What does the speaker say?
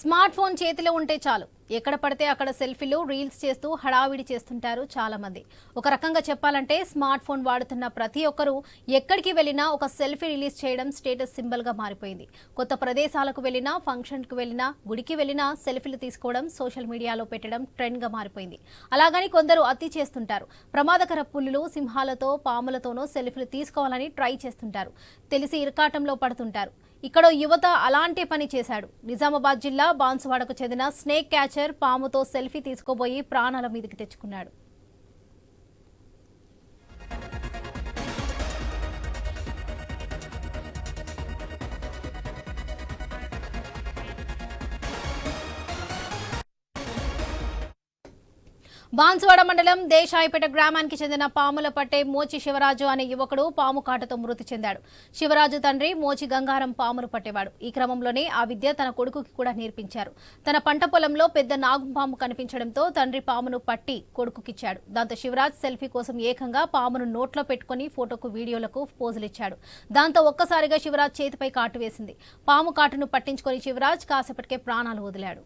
Smart phone చేతిలో ఉంటే చాలు. ఎక్కడ పడితే అక్కడ సెల్ఫీలు రీల్స్ చేస్తూ హడావిడి చేస్తుంటారు చాలా మంది ఒక రకంగా చెప్పాలంటే స్మార్ట్ ఫోన్ వాడుతున్న ప్రతి ఒక్కరూ ఎక్కడికి వెళ్ళినా ఒక సెల్ఫీ రిలీజ్ చేయడం స్టేటస్ సింబల్గా మారిపోయింది. కొత్త ప్రదేశాలకు వెళ్ళినా ఫంక్షన్కు వెళ్ళినా గుడికి వెళ్ళినా సెల్ఫీలు తీసుకోవడం సోషల్ మీడియాలో పెట్టడం ట్రెండ్గా మారిపోయింది. అలాగని కొందరు అతి చేస్తుంటారు. ప్రమాదకర పులులు సింహాలతో పాములతోనూ సెల్ఫీలు తీసుకోవాలని ట్రై చేస్తుంటారు. తెలిసి ఇరకాటంలో పడుతుంటారు. ఇక్కడ యువత అలాంటి పని చేశాడు. నిజామాబాద్ జిల్లా బాన్సువాడకు చెందిన స్నేక్ క్యాచర్ పాముతో సెల్ఫీ తీసుకోబోయి ప్రాణాల మీదకి తెచ్చుకున్నాడు. బాన్సువాడ మండలం దేశాయిపేట గ్రామానికి చెందిన పాముల పట్టే మోచి శివరాజు అనే యువకుడు పాము కాటతో మృతి చెందాడు. శివరాజు తండ్రి మోచి గంగారం పామును పట్టేవాడు. ఈ క్రమంలోనే ఆ విద్య తన కొడుకుకి కూడా నేర్పించారు. తన పంట పొలంలో పెద్ద నాగుపాము కనిపించడంతో తండ్రి పామును పట్టి కొడుకుకిచ్చాడు. దాంతో శివరాజ్ సెల్ఫీ కోసం ఏకంగా పామును నోట్లో పెట్టుకుని ఫోటోకు వీడియోలకు పోజులిచ్చాడు దాంతో ఒక్కసారిగా శివరాజ్ చేతిపై కాటు వేసింది. పాము కాటును పట్టించుకొని శివరాజ్ కాసేపటికే ప్రాణాలు వదిలాడు.